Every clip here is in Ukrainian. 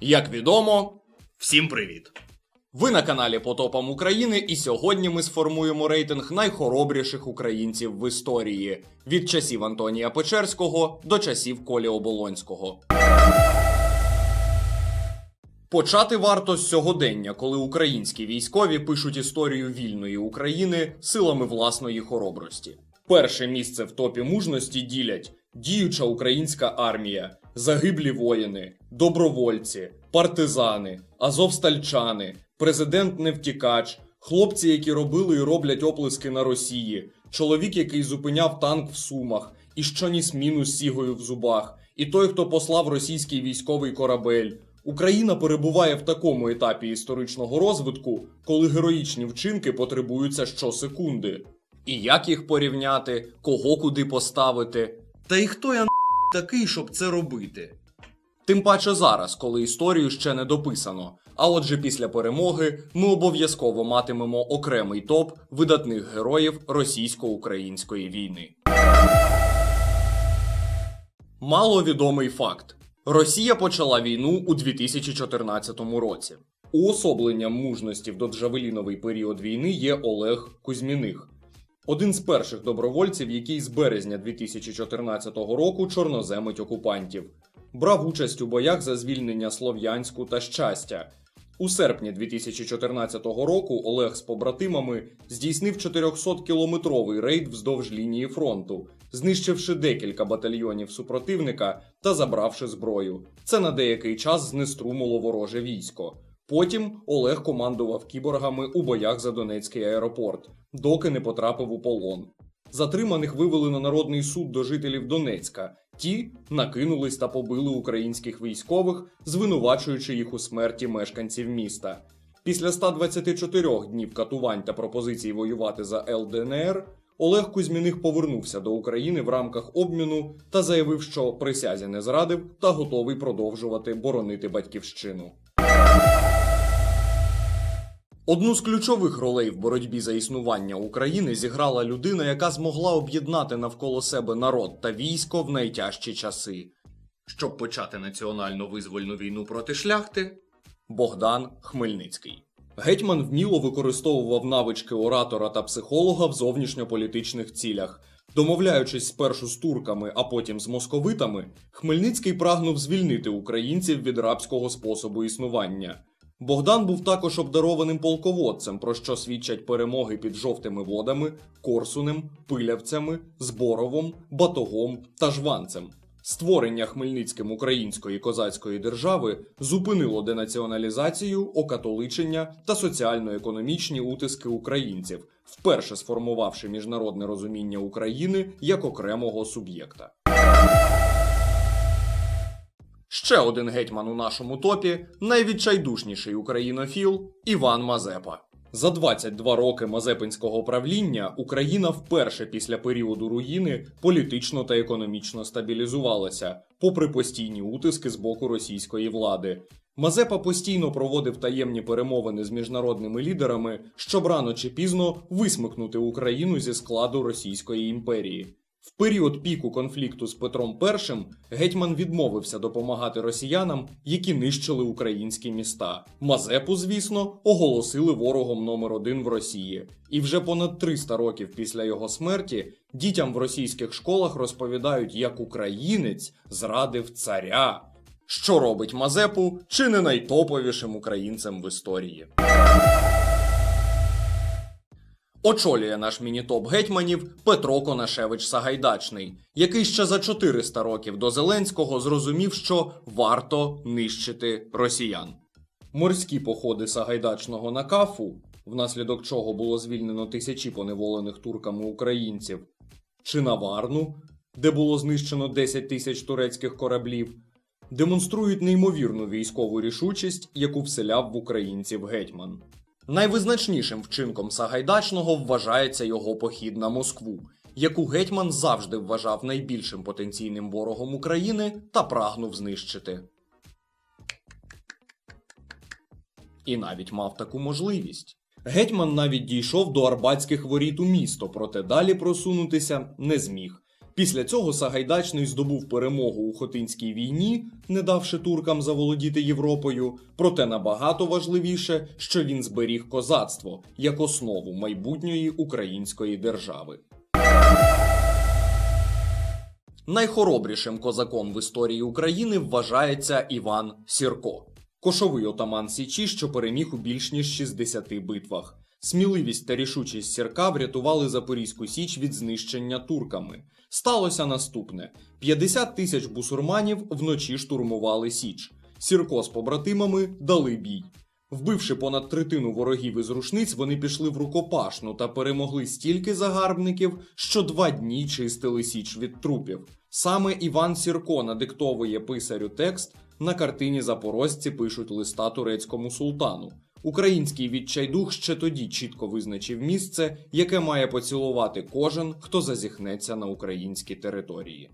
Як відомо, Всім привіт! ви на каналі Потопам України, і сьогодні ми сформуємо рейтинг найхоробріших українців в історії від часів Антонія Печерського до часів Колі Оболонського. Почати варто з сьогодення, коли українські військові пишуть історію вільної України силами власної хоробрості. Перше місце в топі мужності ділять діюча українська армія, загиблі воїни, добровольці, партизани, азовстальчани, президент невтікач, хлопці, які робили і роблять оплески на Росії, чоловік, який зупиняв танк в Сумах, і що ніс міну з сігою в зубах, і той, хто послав російський військовий корабель. Україна перебуває в такому етапі історичного розвитку, коли героїчні вчинки потребуються щосекунди. І як їх порівняти, кого куди поставити, Та й хто я такий, щоб це робити? Тим паче зараз, коли історію ще не дописано. А отже, після перемоги ми обов'язково матимемо окремий топ видатних героїв російсько-української війни. Маловідомий факт: Росія почала війну у 2014 році. Уособленням мужності в доджавеліновий період війни є Олег Кузьміних, один з перших добровольців, який з березня 2014 року чорноземить окупантів, брав участь у боях за звільнення Слов'янську та щастя. У серпні 2014 року Олег з побратимами здійснив 400-кілометровий рейд вздовж лінії фронту, знищивши декілька батальйонів супротивника та забравши зброю. Це на деякий час знеструмило вороже військо. Потім Олег командував кіборгами у боях за Донецький аеропорт, доки не потрапив у полон. Затриманих вивели на народний суд до жителів Донецька. Ті накинулись та побили українських військових, звинувачуючи їх у смерті мешканців міста. Після 124 днів катувань та пропозицій воювати за ЛДНР Олег Кузьміних повернувся до України в рамках обміну та заявив, що присязі не зрадив та готовий продовжувати боронити батьківщину. Одну з ключових ролей в боротьбі за існування України зіграла людина, яка змогла об'єднати навколо себе народ та військо в найтяжчі часи. Щоб почати національну визвольну війну проти шляхти, Богдан Хмельницький. Гетьман вміло використовував навички оратора та психолога в зовнішньополітичних цілях. Домовляючись спершу з турками, а потім з московитами, Хмельницький прагнув звільнити українців від рабського способу існування. Богдан був також обдарованим полководцем, про що свідчать перемоги під жовтими водами, Корсунем, Пилявцями, Зборовом, Батогом та Жванцем. Створення Хмельницьким української козацької держави зупинило денаціоналізацію, окатоличення та соціально-економічні утиски українців, вперше сформувавши міжнародне розуміння України як окремого суб'єкта. Ще один гетьман у нашому топі найвідчайдушніший українофіл Іван Мазепа. За 22 роки мазепинського правління Україна вперше після періоду руїни політично та економічно стабілізувалася, попри постійні утиски з боку російської влади. Мазепа постійно проводив таємні перемовини з міжнародними лідерами, щоб рано чи пізно висмикнути Україну зі складу Російської імперії. В період піку конфлікту з Петром І гетьман відмовився допомагати росіянам, які нищили українські міста. Мазепу, звісно, оголосили ворогом номер один в Росії. І вже понад 300 років після його смерті дітям в російських школах розповідають, як українець зрадив царя. Що робить Мазепу чи не найтоповішим українцем в історії. Очолює наш міні-топ гетьманів Петро Конашевич Сагайдачний, який ще за 400 років до Зеленського зрозумів, що варто нищити росіян. Морські походи Сагайдачного на Кафу, внаслідок чого було звільнено тисячі поневолених турками українців, чи на Варну, де було знищено 10 тисяч турецьких кораблів, демонструють неймовірну військову рішучість, яку вселяв в українців гетьман. Найвизначнішим вчинком Сагайдачного вважається його похід на Москву, яку гетьман завжди вважав найбільшим потенційним ворогом України та прагнув знищити. І навіть мав таку можливість. Гетьман навіть дійшов до Арбатських воріт у місто, проте далі просунутися не зміг. Після цього Сагайдачний здобув перемогу у Хотинській війні, не давши туркам заволодіти Європою. Проте набагато важливіше, що він зберіг козацтво як основу майбутньої української держави. Найхоробрішим козаком в історії України вважається Іван Сірко, кошовий отаман Січі, що переміг у більш ніж 60 битвах. Сміливість та рішучість Сірка врятували Запорізьку Січ від знищення турками. Сталося наступне: 50 тисяч бусурманів вночі штурмували Січ. Сірко з побратимами дали бій. Вбивши понад третину ворогів із рушниць, вони пішли в рукопашну та перемогли стільки загарбників, що два дні чистили січ від трупів. Саме Іван Сірко надиктовує писарю текст. На картині запорожці пишуть листа турецькому султану. Український відчайдух ще тоді чітко визначив місце, яке має поцілувати кожен, хто зазіхнеться на українські території.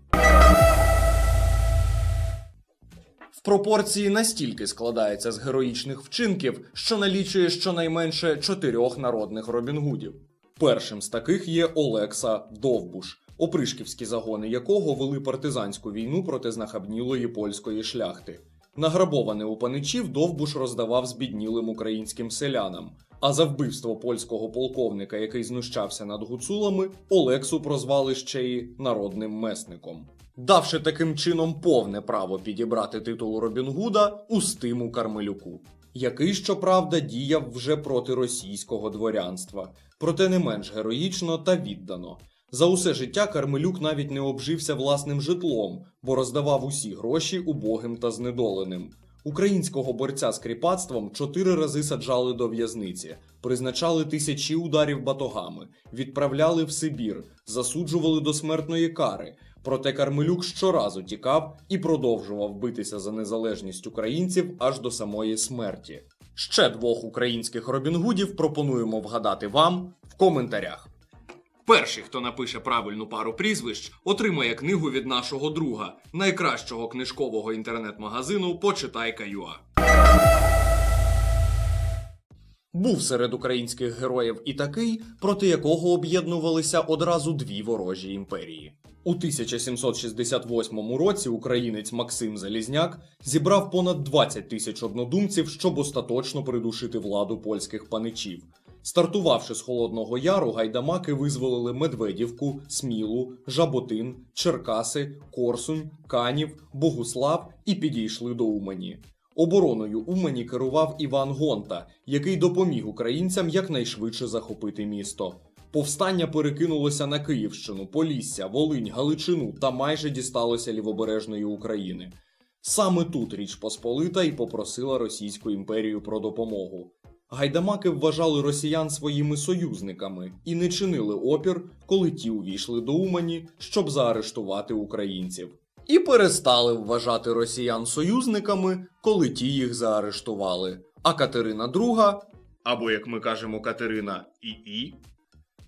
В пропорції настільки складається з героїчних вчинків, що налічує щонайменше чотирьох народних Робінгудів. Першим з таких є Олекса Довбуш, опришківські загони якого вели партизанську війну проти знахабнілої польської шляхти. Награбоване у паничів Довбуш роздавав збіднілим українським селянам. А за вбивство польського полковника, який знущався над гуцулами, Олексу прозвали ще й народним месником, давши таким чином повне право підібрати титул Робінгуда Устиму Кармелюку, який, щоправда, діяв вже проти російського дворянства, проте не менш героїчно та віддано. За усе життя Кармелюк навіть не обжився власним житлом, бо роздавав усі гроші убогим та знедоленим. Українського борця з кріпацтвом чотири рази саджали до в'язниці, призначали тисячі ударів батогами, відправляли в Сибір, засуджували до смертної кари. Проте Кармелюк щоразу тікав і продовжував битися за незалежність українців аж до самої смерті. Ще двох українських Робінгудів пропонуємо вгадати вам в коментарях. Перший, хто напише правильну пару прізвищ, отримає книгу від нашого друга, найкращого книжкового інтернет-магазину Почитай.ua. Був серед українських героїв і такий, проти якого об'єднувалися одразу дві ворожі імперії. У 1768 році українець Максим Залізняк зібрав понад 20 тисяч однодумців, щоб остаточно придушити владу польських паничів. Стартувавши з Холодного Яру, гайдамаки визволили Медведівку, Смілу, Жаботин, Черкаси, Корсунь, Канів, Богуслав і підійшли до Умані. Обороною Умані керував Іван Гонта, який допоміг українцям якнайшвидше захопити місто. Повстання перекинулося на Київщину, Полісся, Волинь, Галичину та майже дісталося лівобережної України. Саме тут Річ Посполита і попросила Російську імперію про допомогу. Гайдамаки вважали росіян своїми союзниками і не чинили опір, коли ті увійшли до Умані, щоб заарештувати українців. І перестали вважати росіян союзниками, коли ті їх заарештували. А Катерина II Або, як ми кажемо, Катерина ІІ,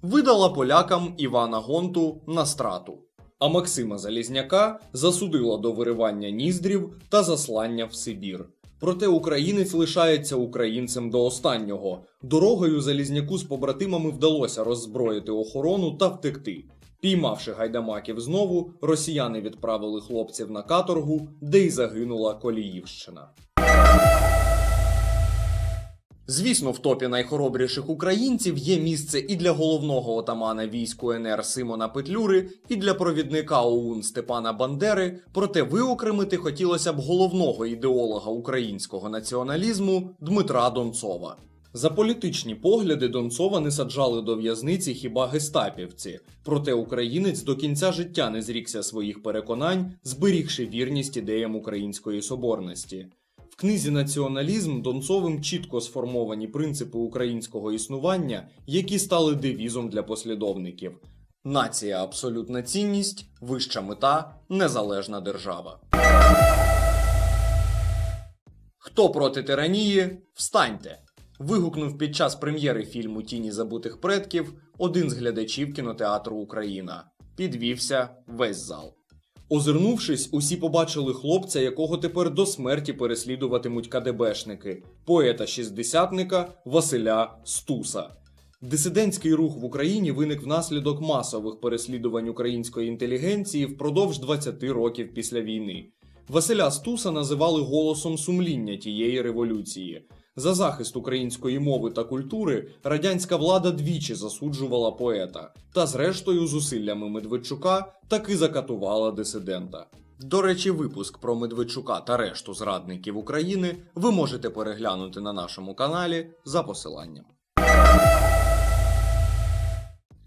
видала полякам Івана Гонту на страту. А Максима Залізняка засудила до виривання ніздрів та заслання в Сибір. Проте українець лишається українцем до останнього. Дорогою Залізняку з побратимами вдалося роззброїти охорону та втекти. Піймавши гайдамаків знову, росіяни відправили хлопців на каторгу, де й загинула Коліївщина. Звісно, в топі найхоробріших українців є місце і для головного отамана війську НР Симона Петлюри, і для провідника ОУН Степана Бандери. Проте виокремити хотілося б головного ідеолога українського націоналізму Дмитра Донцова. За політичні погляди Донцова не саджали до в'язниці хіба гестапівці, проте українець до кінця життя не зрікся своїх переконань, зберігши вірність ідеям української соборності. Книзі Націоналізм Донцовим чітко сформовані принципи українського існування, які стали девізом для послідовників. Нація абсолютна цінність, вища мета незалежна держава. Хто проти тиранії? Встаньте! Вигукнув під час прем'єри фільму Тіні забутих предків один з глядачів кінотеатру Україна. Підвівся весь зал. Озирнувшись, усі побачили хлопця, якого тепер до смерті переслідуватимуть КДБшники, поета шістдесятника Василя Стуса. Дисидентський рух в Україні виник внаслідок масових переслідувань української інтелігенції впродовж 20 років після війни. Василя Стуса називали голосом сумління тієї революції. За захист української мови та культури радянська влада двічі засуджувала поета, та зрештою зусиллями Медведчука таки закатувала дисидента. До речі, випуск про Медведчука та решту зрадників України ви можете переглянути на нашому каналі за посиланням.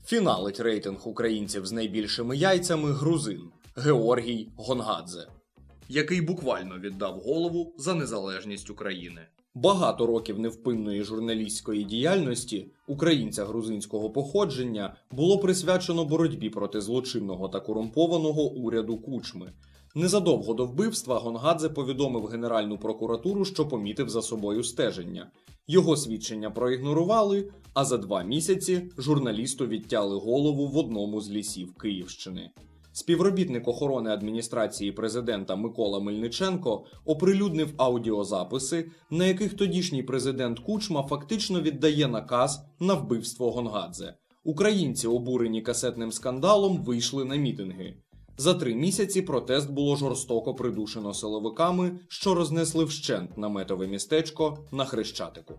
Фіналить рейтинг українців з найбільшими яйцями грузин Георгій Гонгадзе. який буквально віддав голову за незалежність України. Багато років невпинної журналістської діяльності українця грузинського походження було присвячено боротьбі проти злочинного та корумпованого уряду Кучми. Незадовго до вбивства Гонгадзе повідомив Генеральну прокуратуру, що помітив за собою стеження. Його свідчення проігнорували, а за два місяці журналісту відтяли голову в одному з лісів Київщини. Співробітник охорони адміністрації президента Микола Мельниченко оприлюднив аудіозаписи, на яких тодішній президент Кучма фактично віддає наказ на вбивство Гонгадзе. Українці, обурені касетним скандалом, вийшли на мітинги. За три місяці протест було жорстоко придушено силовиками, що рознесли вщент наметове містечко на Хрещатику.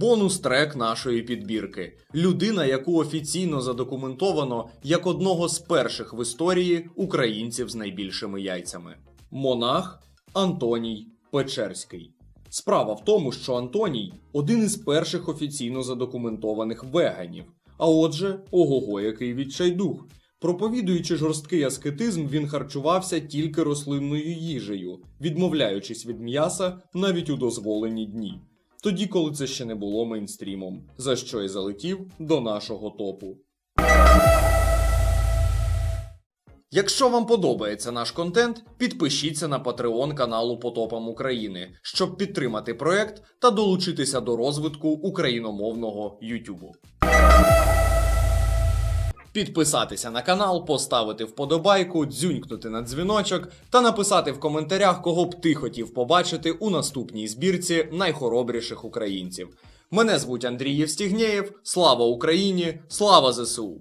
Бонус трек нашої підбірки. Людина, яку офіційно задокументовано як одного з перших в історії українців з найбільшими яйцями. Монах Антоній Печерський. Справа в тому, що Антоній один із перших офіційно задокументованих веганів. А отже, ого-го, який відчайдух. Проповідуючи жорсткий аскетизм, він харчувався тільки рослинною їжею, відмовляючись від м'яса навіть у дозволені дні. Тоді, коли це ще не було мейнстрімом, за що й залетів до нашого топу. Якщо вам подобається наш контент, підпишіться на Patreon каналу Потопам України, щоб підтримати проект та долучитися до розвитку україномовного Ютубу. Підписатися на канал, поставити вподобайку, дзюнькнути на дзвіночок та написати в коментарях, кого б ти хотів побачити у наступній збірці найхоробріших українців. Мене звуть Андрій Євстігнєєв. Слава Україні! Слава ЗСУ!